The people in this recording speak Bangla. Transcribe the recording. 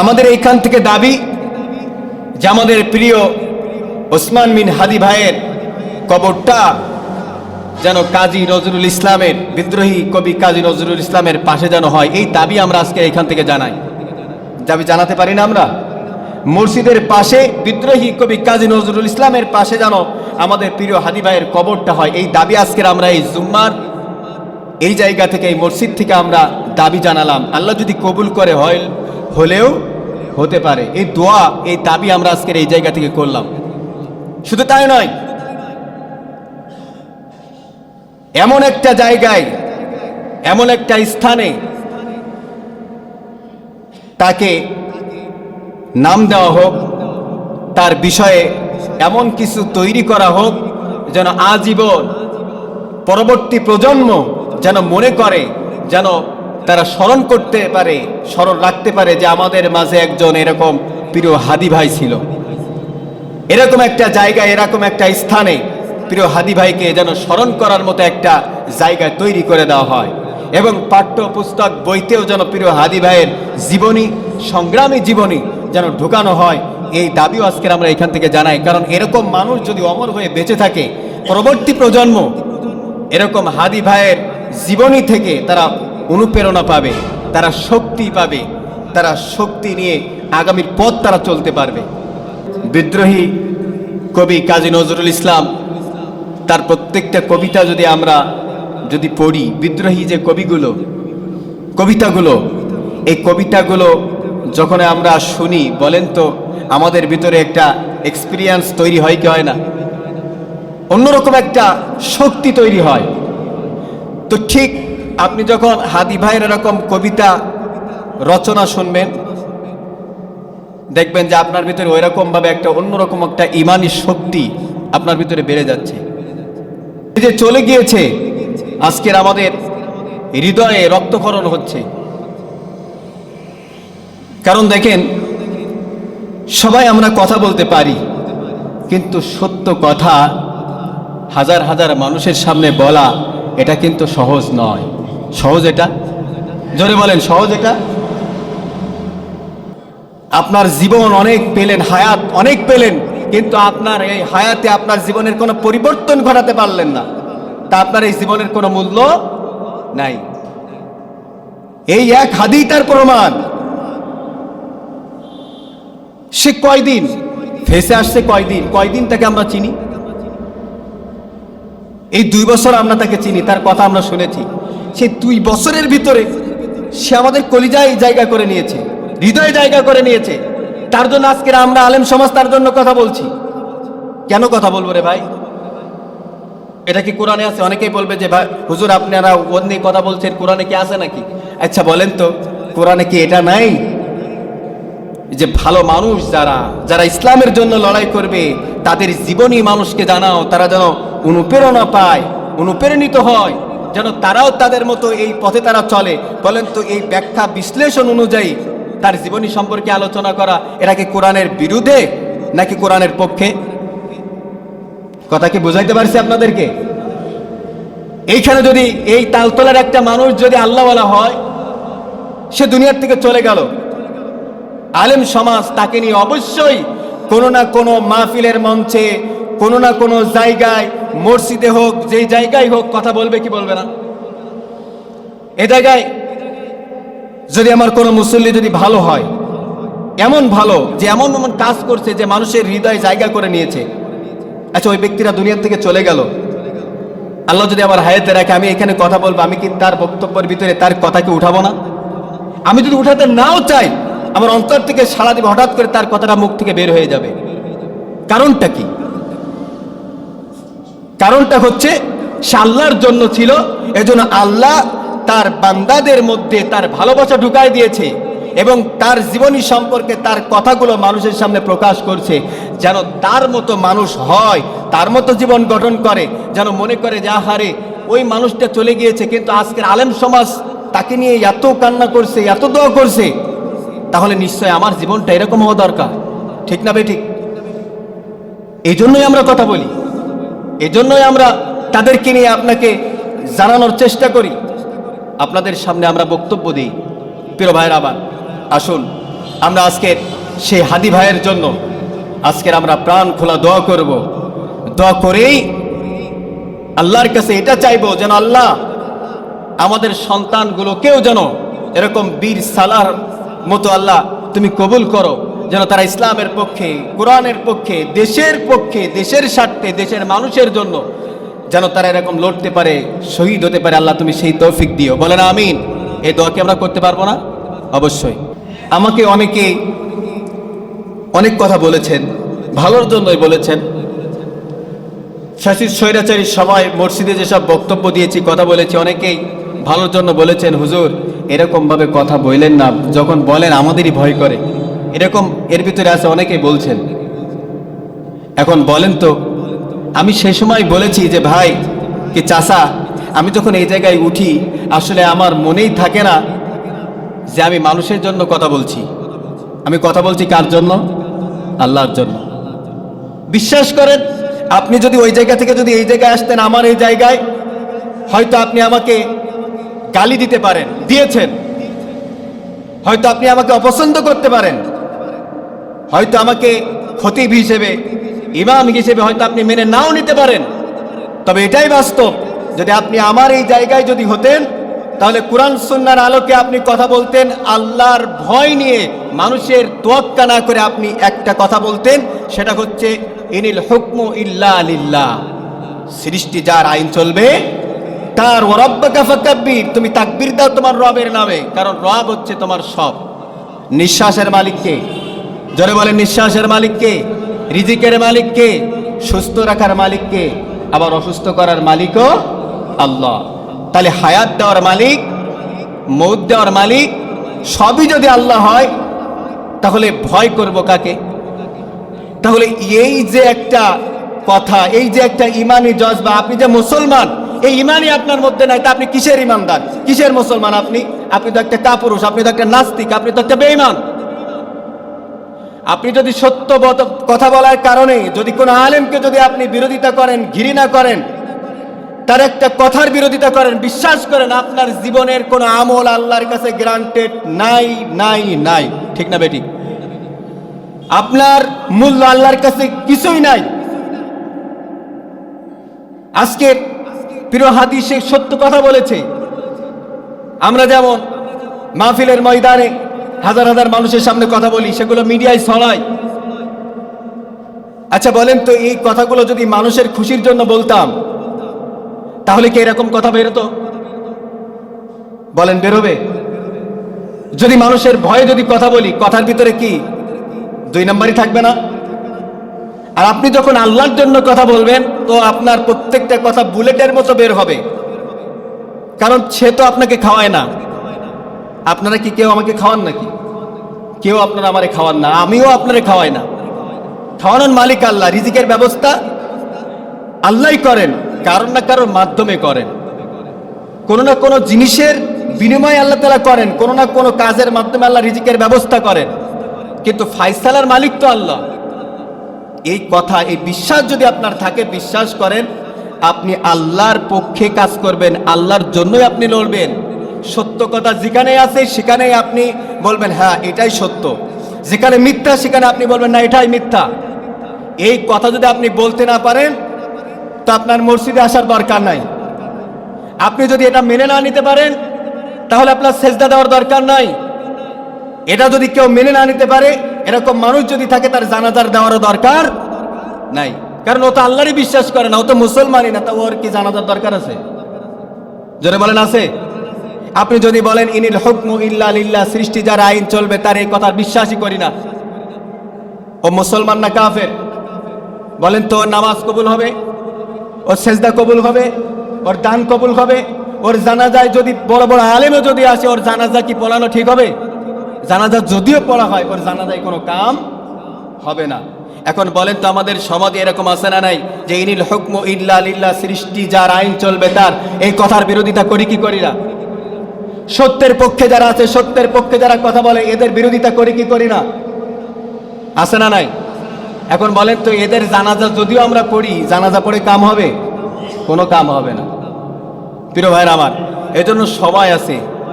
আমাদের এইখান থেকে দাবি যে আমাদের প্রিয় ওসমান বিন হাদি ভাইয়ের কবরটা যেন কাজী নজরুল ইসলামের, বিদ্রোহী কবি কাজী নজরুল ইসলামের পাশে যেন হয়, এই দাবি আমরা আজকে এখান থেকে জানাই। দাবি জানাতে পারি না আমরা? মসজিদের পাশে বিদ্রোহী কবি কাজী নজরুল ইসলামের পাশে যেন আমাদের প্রিয় হাদি ভাইয়ের কবরটা হয়, এই দাবি আজকের আমরা এই জুম্মার এই জায়গা থেকে, এই মসজিদ থেকে আমরা দাবি জানালাম। আল্লাহ যদি কবুল করে, হয় হলেও হতে পারে। এই দোয়া, এই দাবি আমরা আজকের এই জায়গা থেকে করলাম। শুধু তাই নয়, এমন একটা জায়গায়, এমন একটা স্থানে তাকে নাম দেওয়া হোক, তার বিষয়ে এমন কিছু তৈরি করা হোক, যেন আজীবন পরবর্তী প্রজন্ম যেন মনে করে, যেন তারা স্মরণ করতে পারে, স্মরণ রাখতে পারে যে আমাদের মাঝে একজন এরকম প্রিয় হাদি ভাই ছিল। এরকম একটা জায়গায়, এরকম একটা স্থানে প্রিয় হাদি ভাইকে যেন স্মরণ করার মতো একটা জায়গা তৈরি করে দেওয়া হয় এবং পাঠ্য পুস্তক বইতেও যেন প্রিয় হাদি ভাইয়ের জীবনী, সংগ্রামী জীবনী যেন ঢুকানো হয়, এই দাবিও আজকের আমরা এখান থেকে জানাই। কারণ এরকম মানুষ যদি অমর হয়ে বেঁচে থাকে, পরবর্তী প্রজন্ম এরকম হাদি ভাইয়ের জীবনী থেকে তারা অনুপ্রেরণা পাবে, তারা শক্তি পাবে, তারা শক্তি নিয়ে আগামীর পথ তারা চলতে পারবে। বিদ্রোহী কবি কাজী নজরুল ইসলাম, তার প্রত্যেকটা কবিতা যদি আমরা যদি পড়ি, বিদ্রোহী যে কবিগুলো, কবিতাগুলো, এই কবিতাগুলো যখন আমরা শুনি, বলেন তো, আমাদের ভিতরে একটা এক্সপিরিয়েন্স তৈরি হয় কি হয় না? অন্যরকম একটা শক্তি তৈরি হয়। তো ঠিক আপনি যখন হাদি ভাইয়ের এরকম কবিতা রচনা শুনবেন, দেখবেন যে আপনার ভিতরে ওই ভাবে একটা অন্যরকম একটা ইমানি শক্তি আপনার ভিতরে বেড়ে যাচ্ছে। যে চলে গিয়েছে, আজকের আমাদের হৃদয়ে রক্তক্ষরণ হচ্ছে। কারণ দেখেন, সবাই আমরা কথা বলতে পারি, কিন্তু সত্য কথা, হাজার হাজার মানুষের সামনে বলা, এটা কিন্তু সহজ নয়। সহজ এটা? জোরে বলেন, সহজ এটা? আপনার জীবন অনেক পেলেন, হায়াত অনেক পেলেন, কিন্তু আপনার এই হায়াতে আপনার জীবনের কোনো পরিবর্তন ঘটাতে পারলেন না। তা আপনার এই জীবনের কোনো মূল্য নাই। এই এক হাদি তার প্রমাণ। সে কয়দিন? ফেসে আসছে কয়দিন? কয়দিন তাকে আমরা চিনি? এই দুই বছর আমরা তাকে চিনি, তার কথা আমরা শুনেছি। সেই দুই বছরের ভিতরে সে আমাদের কলিজায় জায়গা করে নিয়েছে, হৃদয়ে জায়গা করে নিয়েছে। তার জন্য আজকের আমরা আলেম সমাজ তার জন্য কথা বলছি। কেন কথা বলব রে ভাই? এটা কি কোরআনে আছে? অনেকেই বলবে যে, ভাই, হুজুর, আপনারা ওর নিয়ে কথা বলছেন, কোরআনে কি আছে নাকি? আচ্ছা বলেন তো, কোরআনে কি এটা নাই? যে ভালো মানুষ যারা যারা ইসলামের জন্য লড়াই করবে, তাদের জীবনী মানুষকে জানাও, তারা যেন অনুপ্রেরণা পায়, অনুপ্রেরণিত হয়। যেন তারাও তাদের মতো এই পথে তারা চলে। বলেন তো, এই ব্যাখ্যা বিশ্লেষণ অনুযায়ী তার জীবনী সম্পর্কে আলোচনা করা, এরা কি কোরআনের বিরুদ্ধে নাকি কোরআনের পক্ষে? কথা কি বুঝাইতে পারছি আপনাদেরকে? এইখানে যদি এই তালতলার একটা মানুষ যদি আল্লাহওয়ালা হয়, সে দুনিয়ার থেকে চলে গেল। আলেম সমাজ তাকে নিয়ে অবশ্যই কোনো না কোনো মাহফিলের মঞ্চে, কোনো না কোনো জায়গায় মসজিদে হোক, যেই জায়গায় হোক, কথা বলবে কি বলবে না? এ জায়গায় যদি আমার কোনো মুসল্লি যদি ভালো হয়, এমন ভালো যে এমন এমন কাজ করছে যে মানুষের হৃদয় জায়গা করে নিয়েছে আচ্ছা ওই ব্যক্তিরা দুনিয়ার থেকে চলে গেল। আল্লাহ যদি আমার হায়াতে রাখে, আমি এখানে কথা বলব, আমি কি তার বক্তব্যের ভিতরে তার কথাকে উঠাবো না? আমি যদি উঠাতে নাও চাই, আমার অন্তর থেকে সারা দিব, হঠাৎ করে তার কথাটা মুখ থেকে বের হয়ে যাবে। কারণটা কি? কারণটা হচ্ছে সে আল্লাহর জন্য ছিল, এজন্য আল্লাহ তার বান্দাদের মধ্যে তার ভালোবাসা ঢুকাই দিয়েছে এবং তার জীবনী সম্পর্কে তার কথাগুলো মানুষের সামনে প্রকাশ করছে, যেন তার মতো মানুষ হয়, তার মতো জীবন গঠন করে, যেন মনে করে যা হারে ওই মানুষটা চলে গিয়েছে, কিন্তু আজকের আলেম সমাজ তাকে নিয়ে এত কান্না করছে, এত দোয়া করছে, তাহলে নিশ্চয় আমার জীবনটা এরকম হওয়া দরকার। ঠিক না বে ঠিক? এই জন্যই আমরা কথা বলি। এই জন্যই আমরা তাদেরকে নিয়ে আপনাকে জানানোর চেষ্টা করি। আপনাদের সামনে আমরা বক্তব্য দিই। প্রিয় ভাইয়ের, আবার আসুন। আমরা আজকের সেই হাদি ভাইয়ের জন্য আজকের আমরা প্রাণ খোলা দোয়া করব। দোয়া করেই আল্লাহর কাছে এটা চাইব যেন আল্লাহ আমাদের সন্তানগুলোকেও যেন এরকম বীর সালার মতো আল্লাহ তুমি কবুল করো। যেন তারা ইসলামের পক্ষে, কোরআনের পক্ষে, দেশের পক্ষে, দেশের স্বার্থে, দেশের মানুষের জন্য যেন তারা এরকম লড়তে পারে, শহীদ হতে পারে। আল্লাহ তুমি সেই তৌফিক দিও। বলে না আমিন। এই দোয়া কি আমরা করতে পারব না? অবশ্যই। আমাকে অনেকে অনেক কথা বলেছেন, ভালোর জন্যই বলেছেন। শাসিত স্বৈরাচারী সবাই মসজিদে যেসব বক্তব্য দিয়েছি, কথা বলেছি, অনেকেই ভালোর জন্য বলেছেন, হুজুর, এরকমভাবে কথা বললেন না। যখন বলেন, আমাদেরই ভয় করে। এরকম এর ভিতরে আছে অনেকেই বলছেন। এখন বলেন তো, আমি সে সময় বলেছি যে, ভাই, কি চাষা আমি যখন এই জায়গায় উঠি, আসলে আমার মনেই থাকে না যে আমি মানুষের জন্য কথা বলছি। আমি কথা বলছি কার জন্য? আল্লাহর জন্য। বিশ্বাস করেন, আপনি যদি ওই জায়গা থেকে যদি এই জায়গায় আসতেন, আমার এই জায়গায়, হয়তো আপনি আমাকে গালি দিতে পারেন, দিয়েছেন। হয়তো আপনি আমাকে অপছন্দ করতে পারেন। হয়তো আমাকে খতিব হিসেবে, ইমাম হিসেবে হয়তো আপনি মেনে নাও নিতে পারেন। তবে এটাই বাস্তব, যদি আপনি আমার এই জায়গায় যদি হতেন, তাহলে কোরআন সুন্নার আলোকে আপনি কথা বলতেন, আল্লাহর ভয় নিয়ে মানুষের তোয়াক্কা না করে আপনি একটা কথা বলতেন, সেটা হচ্ছে, ইনিল হুকমু ইল্লা আলিল্লাহ সৃষ্টি যার আইন চলবে, তার ওরব্বাকা তুমি তাকবীর দাও তোমার রবের নামে, কারণ রব হচ্ছে তোমার সব। নিঃশ্বাসের মালিককে জোরে বলেন, নিঃশ্বাসের মালিককে, রিজিকের মালিককে, সুস্থ রাখার মালিককে, আবার অসুস্থ করার মালিকও আল্লাহ। তাহলে হায়াত দেওয়ার মালিক, মৌত দেওয়ার মালিক, সবই যদি আল্লাহ হয়, তাহলে ভয় করব কাকে? তাহলে এই যে একটা কথা, এই যে একটা ইমানি জজবা, আপনি যে মুসলমান, এই ইমানই আপনার মধ্যে নাই, তা আপনি কিসের ইমানদার? কিসের মুসলমান আপনি? আপনি তো একটা কাপুরুষ, আপনি তো একটা নাস্তিক, আপনি তো একটা বেঈমান। আপনি যদি সত্য কথা বলার কারণে যদি কোনো আলেমকে যদি আপনি বিরোধিতা করেন, ঘৃণা করেন, তার একটা কথার বিরোধিতা করেন, বিশ্বাস করেন, আপনার জীবনের কোনো আমল আল্লাহর কাছে গ্রান্টেড নাই নাই নাই। ঠিক না বেটি? আপনার মূল্য আল্লাহর কাছে কিছুই নাই। আজকে প্রিয় হাদিসে সত্য কথা বলেছে। আমরা যেমন মাহফিলের ময়দানে হাজার হাজার মানুষের সামনে কথা বলি, সেগুলো মিডিয়ায় ছড়ায় আচ্ছা বলেন তো, এই কথাগুলো যদি মানুষের খুশির জন্য বলতাম, তাহলে কি এরকম কথা বেরোতো? বলেন, বেরোবে। যদি মানুষের ভয়ে যদি কথা বলি, কথার ভিতরে কি দুই নম্বরই থাকবে না? আর আপনি যখন আল্লাহর জন্য কথা বলবেন, তো আপনার প্রত্যেকটা কথা বুলেটের মতো বের হবে। কারণ সে তো আপনাকে খাওয়ায় না। আপনারা কি কেউ আমাকে খাওয়ান নাকি? কেউ আপনারা আমারে খাওয়ান না, আমিও আপনারে খাওয়াই না। খাওয়ানোর মালিক আল্লাহ, রিজিকের ব্যবস্থা আল্লাহই করেন কারণ না কারোর মাধ্যমে করেন। কোনো না কোনো জিনিসের বিনিময়ে আল্লাহ তালা করেন, কোনো না কোনো কাজের মাধ্যমে আল্লাহ রিজিকের ব্যবস্থা করেন। কিন্তু ফাইসালার মালিক তো আল্লাহ। এই কথা, এই বিশ্বাস যদি আপনার থাকে, বিশ্বাস করেন, আপনি আল্লাহর পক্ষে কাজ করবেন, আল্লাহর জন্যই আপনি লড়বেন। সত্য কথা যেখানে আছে, সেখানেই আপনি বলবেন হ্যাঁ এটাই সত্য। যেখানে মিথ্যা, সেখানে আপনি বলবেন, না, এটাই মিথ্যা। এই কথা যদি আপনি বলতে না পারেন, তো আপনার মসজিদে আসার দরকার নাই। আপনি যদি এটা মেনে না নিতে পারেন, তাহলে আপনার সেজদা দেওয়ার দরকার নাই। এটা যদি কেউ মেনে না নিতে পারে, এরকম মানুষ যদি থাকে, তার জানাজার দেওয়ারও দরকার নাই। কারণ ও তো আল্লাহরই বিশ্বাস করে না, ও তো মুসলমানই না, তা ওর কি জানাজার দরকার আছে? জোরে বলেন, আছে? আপনি যদি বলেন, ইনিল হুকমু ইল্লা লিল্লাহ সৃষ্টি যার আইন চলবে, তার এই কথার বিশ্বাসই করি না। ও মুসলমান না কাফের? বলেন তো নামাজ কবুল হবে? ওর সেজদা কবুল হবে? ওর দান কবুল হবে? ওর জানাজায় যদি, বড় বড় আলেমও যদি আসে, ওর জানাজা কি পড়ানো ঠিক হবে? জানাজা যদিও পড়া হয়, ওর জানাজায় কোনো কাম হবে না। এখন বলেন তো, আমাদের সমাজে এরকম আছে না নাই যে, ইনিল হুকম ইল্লা লিল্লাহ সৃষ্টি যার আইন চলবে তার। এই কথার বিরোধিতা করি কি করি না? সত্যের পক্ষে যারা আছে, সত্যের পক্ষে যারা কথা বলে, এদের বিরোধিতা করি কি করি না? আছে না নাই? এখন বলেন তো, এদের জানাজা যদিও আমরা পড়ি, জানাজা পড়ে কাম হবে? কোনো কাম হবে না। প্রিয় ভাইয়ের আমার, এজন্য সবাই আছে।